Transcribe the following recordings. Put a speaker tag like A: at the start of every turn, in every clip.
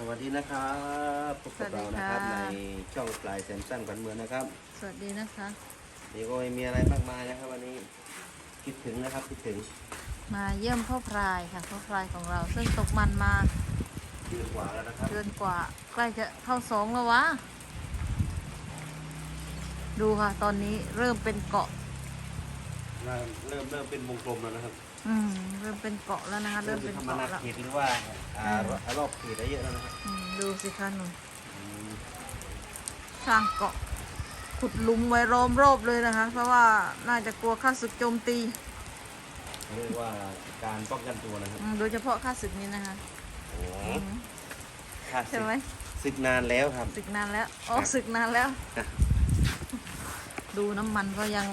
A: สวัสดีนะครับพบกับเรานะครับ
B: สวั
A: ใน
B: สดีค่ะ
A: ช่องปลายแซมสั้นขวัญเมืองนะครับ
B: สวัสดีนะคะ
A: นี่ก็ไม่มีอะไรมากมายนะครับวันนี้คิดถึงนะครับคิดถึง
B: มาเยี่ยมพ่อพรายค่ะพ่อพรายของเราซึ่งตกมันมา
A: เดือนกว่าแล้วนะครับ
B: เดือนกว่าใกล้จะเข้าสองแล้ววะดูค่ะ ตอนนี้เริ่มเป็นเกาะ
A: เริ่มเริ่มเริ่มเป็นวงกลมแล้วนะครับ
B: อืมเริ่มเป็นเกาะแล้วนะคะ เริ่มเป็น
A: ธรรม
B: เกาะ
A: นา
B: แล้ว
A: เขตหรือว่าอ่ารอบเขตได้เยอะแล้วนะครับ
B: อืมดูสิคะหนู
A: อืม
B: สร้างเกาะ ขุดหลุมไว้ล้อมรอบเลยนะคะ เพราะว่าน่าจะกลัวข้าศึกโจมตี
A: เรียกว่าการป้องกันตัวนะครับ
B: อืมโดยเฉพาะข้าศึกนี้นะคะ
A: โอ้
B: อืม
A: ถ้าศึ
B: ใช่
A: ก
B: ไหม
A: ศึกนานแล้วครับ
B: ศึกนานแล้วอ๋อ
A: ครับ
B: ศึกนานแล้ว
A: ครับ
B: ดูน้ำมันก็ยัง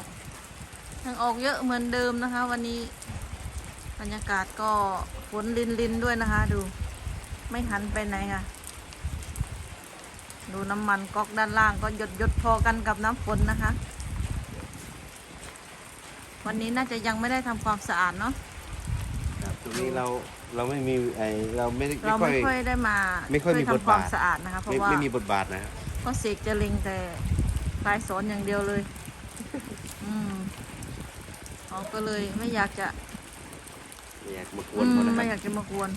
B: ยังออกเยอะเหมือนเดิมนะคะ วันนี้ บรรยากาศก็ฝนลินลินๆด้วยนะคะ ดู ไม่หันไปไหนค่ะ ดูน้ำมันก๊อกด้านล่างก็หยดหยดๆพอกันกับน้ำฝนนะคะ วันนี้น่าจะยังไม่ได้ทำความสะอาดเนาะ
A: ครับตรงนี้เราเราไม่มีไอเราไม่ได้
B: เรา
A: ไม่
B: ไม่
A: ค่
B: ค่
A: อ
B: อยยได้มา
A: ไม่ค่อยมี
B: ช่ว
A: บท
B: ทำความ
A: บาท
B: สะอาดนะคะเพ
A: ไม่
B: ราะว่า
A: ไม่มีบทบาทนะครับ
B: ก็เสกจะเล็งแต่ปลายสอนอย่างเดียวเลย อืมเขาก็เลยไม่อยากจะ
A: ไม่อยากมาก
B: อื
A: วน
B: ม
A: เขานะค
B: ไม่อ
A: รั
B: ยา
A: บ
B: กจะมากวน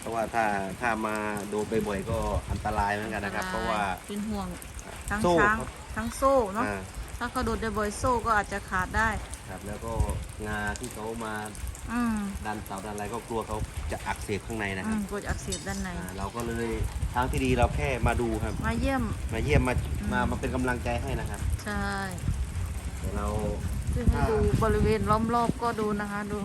A: เพราะว่าถ้าถ้ามาโดนบ่อยๆก็อันตรายเหมือนกันนะครับ เพราะว่า
B: เป็นห่วงทั้ง
A: โซ่
B: ช้าง
A: ครับ
B: ทั้งโซ่เนาะ
A: อ่า
B: ถ้าเขาโดดบ่อยๆโซ่ก็อาจจะขาดได้
A: ครับแล้วก็งาที่เขามา
B: อืม
A: ดันเสาดันอะไรก็กลัวเขาจะอักเสบข้างในนะค
B: อื
A: รับ
B: มกดอักเสบด้านใน
A: อ่าเราก็เลยทางที่ดีเราแค่มาดูครับ
B: มาเยี่ยม
A: มาเยี่ยมมา
B: อืม
A: มามาเป็นกำลังใจให้นะครับ
B: ใช่
A: เดี๋ยวเรา
B: ซึ่งให้ดูบริเวณล้อมรอบก็ดูนะคะ ดู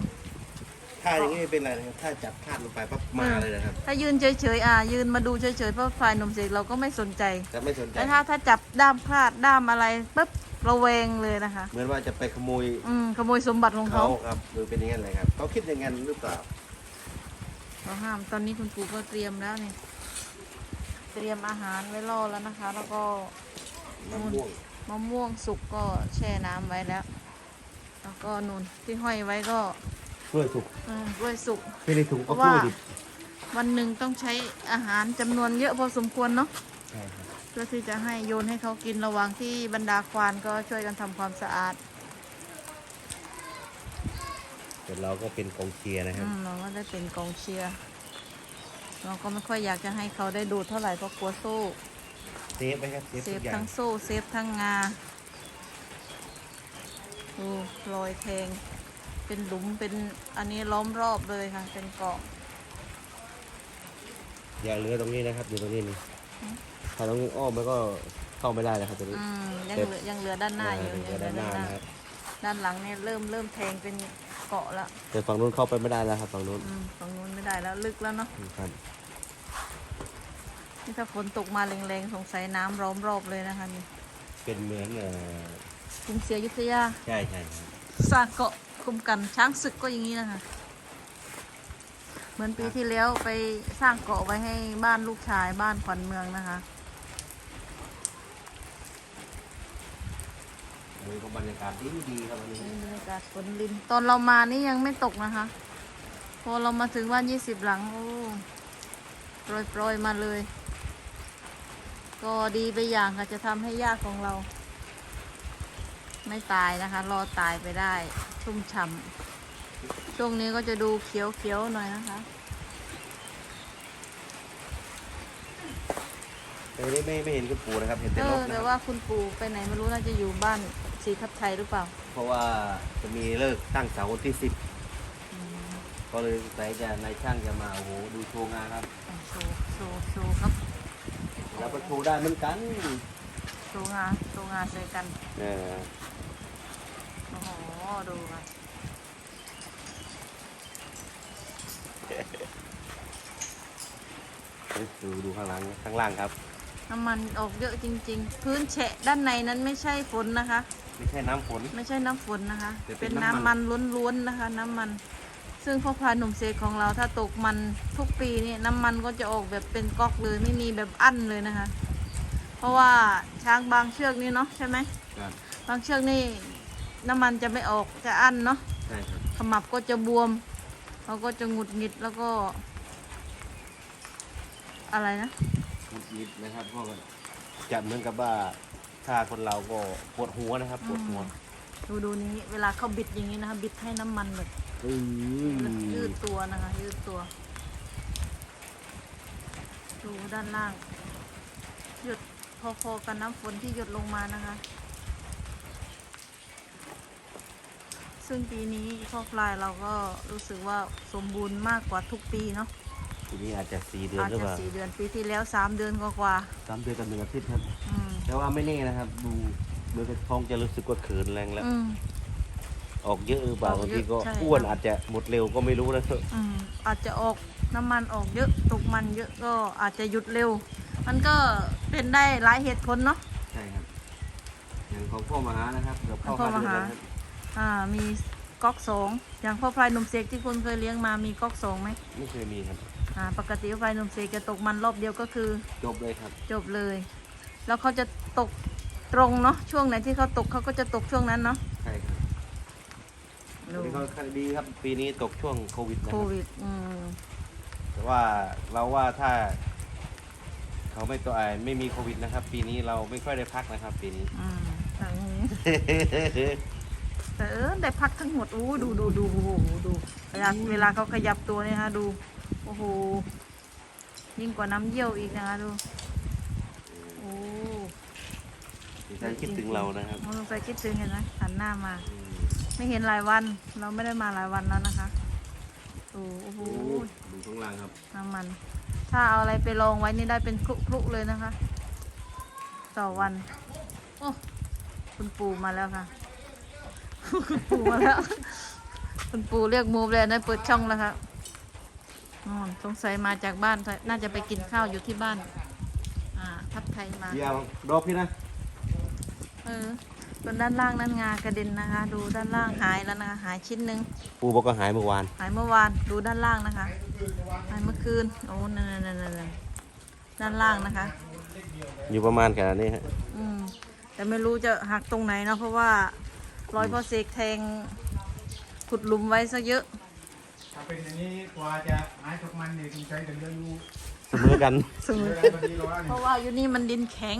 A: ถ้าอย่างนี้ไม่เป็นไรนะครับถ้าจับคาดลงไปปั๊บมาเลยนะครับ
B: ถ้ายืนเฉยๆอะยืนมาดูเฉยๆเพราะฝ่ายหนุ่มเสกเราก็ไม่สนใจ
A: จะไม่สนใจ
B: แต่ถ้าถ้าจับด้ามคลาดด้ามอะไรปุ๊บระแวงเลยนะคะ
A: เหมือนว่าจะไปขโมย
B: อืมขโมยสมบัติของ
A: เขา
B: เขา
A: ครับหรือเป็นอย่างนั้นเลยครับเขาคิดอย่างนั้นหรือเปล่า
B: เราห้ามตอนนี้คุณปู่ก็เตรียมแล้วนี่เตรียมอาหารไว้รอแล้วนะคะ แล้วก็
A: มะม่วง
B: มะม่วงสุกก็แช่น้ำไว้แล้ว แล้วก็นุ่นที่ห้อยไว้ก็
A: กล้วยสุก
B: เออกล้วยสุก
A: ไม่ได้ถุง
B: เพ
A: ก็
B: ราะ
A: กล้
B: ว่า
A: วยดิบ
B: วันหนึ่งต้องใช้อาหารจำนวนเยอะพอสมควรเนาะ
A: ใช่ครับ
B: เพื่อที่จะให้โยนให้เขากินระหว่างที่บรรดาควานก็ช่วยกันทำความสะอาด
A: แต่เราก็เป็นกองเชียร์นะครับ
B: อืมเราก็ได้เป็นกองเชียร์เราก็ไม่ค่อยอยากจะให้เขาได้ดูดเท่าไหร่เพราะกลัวโซ่
A: เซฟไว้ครับเซฟ
B: เซ
A: ทุ
B: ฟ
A: กอย่า
B: ทั้
A: ง
B: งโซ่เซฟทั้งงาดูรอยแทง เป็นหลุมเป็นอันนี้ล้อมรอบเลยค่ะ เป็นเกาะ
A: อย่าเหลือตรงนี้นะครับอยู่ตรงนี้นี่ถ้าตรงนี้อ้อมมันก็เข้าไม่ได้นะครับตรงนี้
B: อืมยังเหลือยังเหลือด้านหน้าอยู่
A: เอ
B: ยัง
A: อ
B: เหลือ
A: ด้านห
B: ด้า
A: น้าน
B: หน้า
A: นะครับ
B: ด้านหลังเนี่ยเริ่มเริ่มแทงเป็นเกาะแล้ว
A: แต่ฝั่งนู้นเข้าไปไม่ได้แล้วครับฝั่งนู้น
B: อืมฝั่งนู้นไม่ได้แล้วลึกแล้วเนาะ
A: ครับ
B: นี่ถ้าฝนตกมาแรงๆสงสัยน้ำล้อมรอบเลยนะคะนี่
A: เป็นเหมือนเอ่อก
B: รุงศรีอยุธยา
A: ใช่ใช่ครับ
B: สร้างเกาะ คุมกันช้างศึกก็อย่างนี้นะคะ เหมือนปีที่แล้วไปสร้างเกาะไว้ให้บ้านลูกชายบ้านขวัญเมืองนะคะ
A: อันนี้ก็บรรยากาศดีดีๆครับวันนี้
B: นี่บรรยากาศฝนลินตอนเรามานี่ยังไม่ตกนะคะ พอเรามาถึงบ้านยี่สิบหลังโอ้โปรยโปรยๆมาเลย ก็ดีไปอย่างค่ะจะทำให้ยากของเรา ไม่ตายนะคะ รอตายไปได้ ชุ่มฉ่ำช่วงนี้ก็จะดูเขียวเขียวๆหน่อยนะคะ
A: แต่วันนี้ไม่ไม่เห็นคุณปู่นะครับ เห็นแต่
B: เอน
A: ก
B: อ
A: นะ
B: แต่
A: ครับ
B: ว่าคุณปู่ไปไหนไม่รู้น่าจะอยู่บ้านสีทับไทยหรือเปล่า
A: เพราะว่าจะมีเลิกตั้งเสาวันที่สิบก็เลยสงจะนายช่างจะมาโอ้โหดูโชว์งานครับ
B: อะโชว์โชว์โชว์ครับ
A: แล้วก็โชว์ได้เหมือนกัน
B: โชว์งาโชว์งาใส่กัน
A: เออ
B: โอ้โห ดูค่ะ
A: ดูดูข้างหลังข้างล่างครับ
B: น้ำมันออกเยอะจริง ๆ พื้นแฉะด้านในนั้นไม่ใช่ฝนนะคะ
A: ไม่ใช่น้ำฝน
B: ไม่ใช่น้ำฝนนะคะ
A: แต่เป็
B: เป็น
A: น
B: น้ำ
A: น้ำมั
B: มัน
A: น
B: ล้วนๆนะคะ น้ำมัน ซึ่งพ่อพลายหนุ่มเซกของเราถ้าตกมันทุกปีนี่น้ำมันก็จะออกแบบเป็นก๊อกเลยไม่มีแบบอั้นเลยนะคะ เพราะว่าช้างบางเชือกนี่เนาะใช่ไหม
A: ครับ
B: บางเชือกนี่ น้ำมันจะไม่ออกจะอั้นเนาะ
A: ใช่ครับ
B: ขมับก็จะบวมเขาก็จะหงุดหงิดแล้วก็ อะไรนะ
A: หงุดหงิดนะครับเพราะว่าจะเหมือนกับว่าถ้าคนเราก็ปวดหัวนะครับ ปวดหัว
B: ดูดูนี้เวลาเขาบิดอย่างนี้นะคะ บิดให้น้ำมันแบบ
A: อืม
B: ยืดตัวนะคะ ยืดตัว ดูด้านล่าง หยดพอๆกันน้ำฝนที่หยดลงมานะคะ ซึ่งปีนี้ข้อพลายเราก็รู้สึกว่าสมบูรณ์มากกว่าทุกปีเนาะ
A: ทีนี้อาจจะสี่เดือน
B: อาจ
A: หรือ
B: จะ
A: เปล่า
B: สี่เดือนปีที่แล้วสามเดือนกว่า
A: สามเดือนกับหนึ่งอาทิตย์ครับ
B: ๆอืม
A: แต่ว่าไม่แน่นะครับ ดูโดยท้องจะรู้สึกว่าเขินแรงแล้ว
B: อืม
A: ออกเยอะหรือเปล่า
B: ออก
A: บาง
B: เย
A: ที
B: อะ
A: ก็
B: ใช่
A: อ้วน
B: ครับ
A: อาจจะหมดเร็วก็ไม่รู้นะ
B: อืมอาจจะออกน้ำมันออกเยอะตกมันเยอะก็อาจจะหยุดเร็ว มันก็เป็นได้หลายเหตุผลเนาะ
A: ใช่ครับอย่างของพ่อมหานะครับเกือบเข้า
B: พ่อ
A: ห้ามเดือน
B: หา
A: แล้วครับ
B: อ่ามีก๊อกสองอย่างพ่อพลายหนุ่มเสกที่คุณเคยเลี้ยงมามีก๊อกสองไหม
A: ไม่เคยมีครับ
B: อ่าปกติพ่อพลายหนุ่มเสกจะตกมันรอบเดียวก็คือ
A: จบเลยครับ
B: จบเลย แล้วเขาจะตกตรงเนาะช่วงไหนที่เขาตกเขาก็จะตกช่วงนั้นเนาะ
A: ใช่ครับ
B: ดู
A: นี่ก็ดีครับปีนี้ตกช่วงโควิดนะ
B: โค
A: ครับ
B: วิดอืม
A: แต่ว่าเราว่าถ้า เขาไม่ตัวไอไม่มีโควิดนะครับ ปีนี้เราไม่ค่อยได้พักนะครับ ปีนี้
B: อืมอย่างนี้ แต่เออได้พักทั้งหมดโอ้ดูดูดูโอ้โหดูเวลาเวลาเขาขยับตัวเนี่ยฮะดูโอ้โหยิ่งกว่าน้ำเยี่ยวอีกนะคะดูโอ้
A: ท่านคิดถึงเรานะครับ
B: มองไปคิดถึงเห็นไหมหันหน้ามา
A: อืม
B: ไม่เห็นหลายวันเราไม่ได้มาหลายวันแล้วนะคะโอ้โอ้โห
A: โอ้ดูข้างล่างครับ
B: น้ำมัน ถ้าเอาอะไรไปลองไว้นี่ได้เป็นคลุกๆเลยนะคะ ต่อวัน โอ้คุณปู่มาแล้วค่ะ คุณปู่มาแล้ว คุณปู่เรียกมูฟเลยนะเปิดช่องแล้วค่ะอ๋อสงสัยมาจากบ้าน น่าจะไปกินข้าวอยู่ที่บ้าน อ่า ทับไทยมา
A: เดี๋ยวรอพี่นะ
B: เออส่วนด้านล่างนั้นงากระเด็นนะคะ ดูด้านล่างหายแล้วนะคะหายชิ้นหนึ่ง
A: ปูบอกก็หายเมื่อวาน
B: หายเมื่อวาน ดูด้านล่างนะคะ หายเมื่อคืน โอ้นั่นนั่นนั่นนั่นด้านล่างนะคะ
A: อยู่ประมาณขนาดนี้ฮะ
B: อืม แต่ไม่รู้จะหักตรงไหนเนาะเพราะว่า รอยพ่อเสกแทงขุดหลุมไว้ซะเยอะ
C: ถ้าเป็นอย่างนี้กว่าจะหายตกมันเนี่ยคุณใช้ถึงจะรู้
A: เสมอกัน
B: เสมอ
C: เวลาบางทีเราว่า
B: เพ
C: เนี่ย
B: ราะว่าอยู่นี่มันดินแข็ง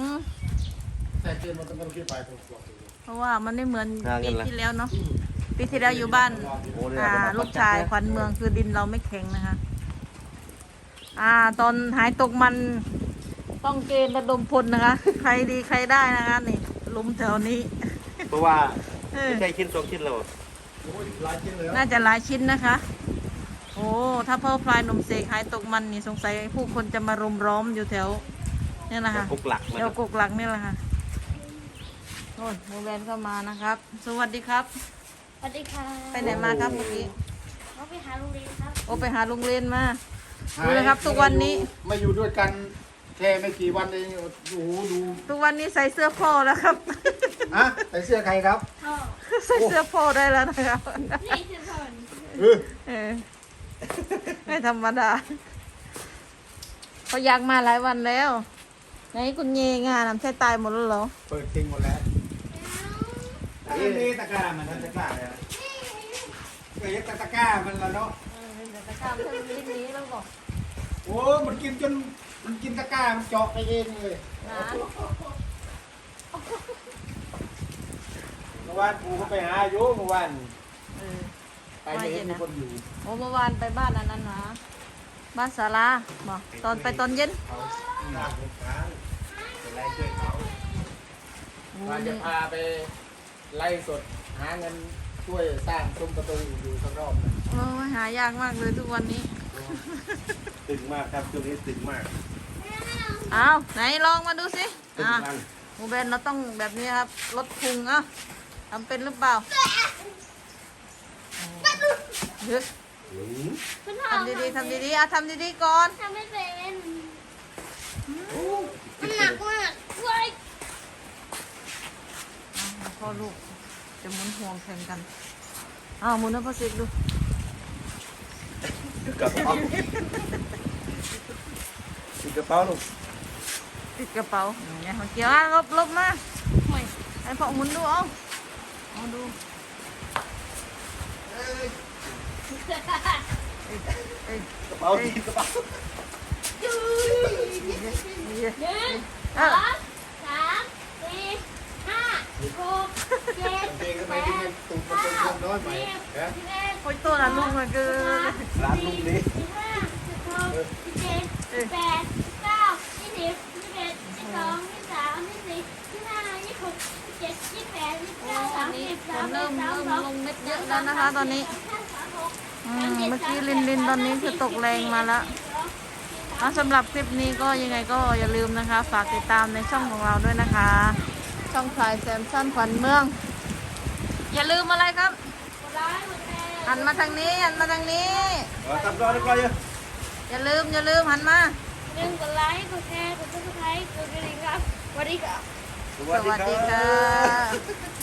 C: แต่เกินมันต้องขึ้นไปถูกกว่า
B: เพราะว่ามันไม่เหมือน
A: ห่างกั
B: ปี
A: นละ
B: ที่แล้วเนาะปีที่แล้วอยู่บ้าน
A: โอ้เดี๋ยว
B: อ่า
A: เรา
B: ลูกชายขวัญเมืองคือดินเราไม่แข็งนะคะ อ่า ตอนหายตกมันต้องเกณฑ์ระดมพลนะคะ ใครดีใครได้นะคะนี่หลุมแถวนี้
A: เพราะว่า
B: เออ
A: ไม่ใช่ชิ้นสองชิ้นเรา
C: โอ้ยหลายชิ้นเลย
B: น่าจะหลายชิ้นนะคะ โอ้ ถ้าพ่อพลายหนุ่มเสกหายตกมันนี่สงสัยผู้คนจะมารุมล้อมอยู่แถวเนี่ยนะคะ
A: กุกหลักนะ
B: เดี๋
A: ค
B: ยว
A: รับ
B: กกหลักนี่แหละค่ะโอ้ยโมแบนเข้ามานะครับ สวัสดีครับ
D: สวัสดีค่ะ
B: ไปไหนมาครับเมื่อกี้
D: เราไปหาโรงเรียนครับ
B: โอ้ไปหาลุงเรนมา ดูนะครับทุกวันนี้
C: ไม่อยู่ด้วยกัน แค่ไม่กี่วันเองโอ้โหดู
B: ทุกวันนี้ใส่เสื้อพ่อแล้วครับ
C: ฮะใส่เสื้อใครครับ
D: พ่อ
B: ใส่เสื้อพ่อได้แล้วนะครับ
D: นี่คือพ่อ
C: เออ
B: เออไม่ธรรมดาเขาอยากมาหลายวันแล้วไหนคุณเยงานำใช่ตายหมดแล้วเหรอ
C: เปิดทิ้งหมดแล้วนี่นี่ตะกร้ามันนั่นตะกร้าเลยก็ยัดตะกร้ามันละเนาะ
B: เออเดี๋ยวจะข้ามเพิ่มลิ้นนี้แล้วบอก
C: โอ้มันกินจน มันกินตะกร้ามันเจาะไปเองเลย
B: นะ
C: เมื่อวานปูเขาไปหาอยู่เมื่อวาน
B: เออ
C: ไปไม่เห็นมีคนอยู่
B: โอ้เมื่อวานไปบ้านอันนั้นนะบ้านสาราบอกตอนไปตอนเย็น
C: เขาหน้าลูกค้าเป็นไรช่วยเขา
B: โอ้
C: ว่าจะ
B: นี่
C: พาไปไล่สดหาเงินช่วยสร้างซุ้มประตูอยู่สักรอบหนึง
B: โอ้ยหายากมากเลยทุกวันนี้
A: ตึงมากครับช่วงนี้ตึงมาก
B: อ้าวไหนลองมาดูสิ
A: ตึง
B: อะ
A: มาก
B: หมูเบนเราต้องแบบนี้ครับลดพุงอะทำเป็นหรือเปล่าเฮ้ย
A: อืม
D: คุณพ่อ
B: ทำดีๆทำดีๆอะทำดีๆก่อน
D: ทำไม่เป็นมันหนักมากเว้ย
B: อะพ่อลูกจะหมุนห่วงแข่งกันอ้าวหมุนให้พ่อสิกดู
A: กระเป๋าติด กระเป๋าลูก
B: ติดกระเป๋าเนี่ยมันเกี่ยวอะลบลบมา
D: ห่วย
B: ให้พ่อหมุนดูเอาเอาดูเอ้ย
A: กระเป๋าติดกระเป๋า
B: เห
D: นึ่ง
B: เอ
D: สอ
B: อง
D: สามสี่ห้าหกเจ็ด
C: เพลงทำไม
D: แป
C: ที่
D: ด
C: มันตุ่มมันเป็นคนน้อยไหม
D: สิบ
C: ฮะ
D: สิบเอ็ด
B: โอ้ยตัวละลุงมันคือ
A: ร้านลุงนี้
D: สิบห้าสิบหกสิบเจ็ด สิบแปดสิบเก้ายี่สิบยี่สิบเอ็ดยี่สิบสองยี่สิบสามยี่สิบสี่ยี่สิบห้ายี่สิบหกยี่สิบเจ็ดยี่สิบแปดยี่สิบเก้า
B: อั
D: สานม
B: นี้
D: สิบ
B: ฝ
D: สาม
B: น
D: เอ็
B: เริ่
D: ด
B: ม
D: สาม
B: เริ่ม
D: สอง
B: ลงเม็ดเยอะแล้วนะคะตอนนี้อืมเมื่อกี้ลินลินตอนนี้คือตกแรงมาแล้วแล้วสำหรับคลิปนี้ก็ยังไงก็อย่าลืมนะคะ ฝากติดตามในช่องของเราด้วยนะคะ ช่องพลายแซมสันขวัญเมือง อย่าลืมอะไรครับหันมาทางนี้หันมาทางนี้
A: เอาทำร อเรียบร้อยเยอะ
B: อย่าลืมอย่าลืมหันมา
D: หนึ่งกดไลค์กดแชร์กดซับสไครต์กดกระดิ่งครับสวัสดีครับ
A: ส
B: ส
A: วัสดี
B: วัส
A: ค
B: ดี
A: รั
B: ค่ะ
A: บ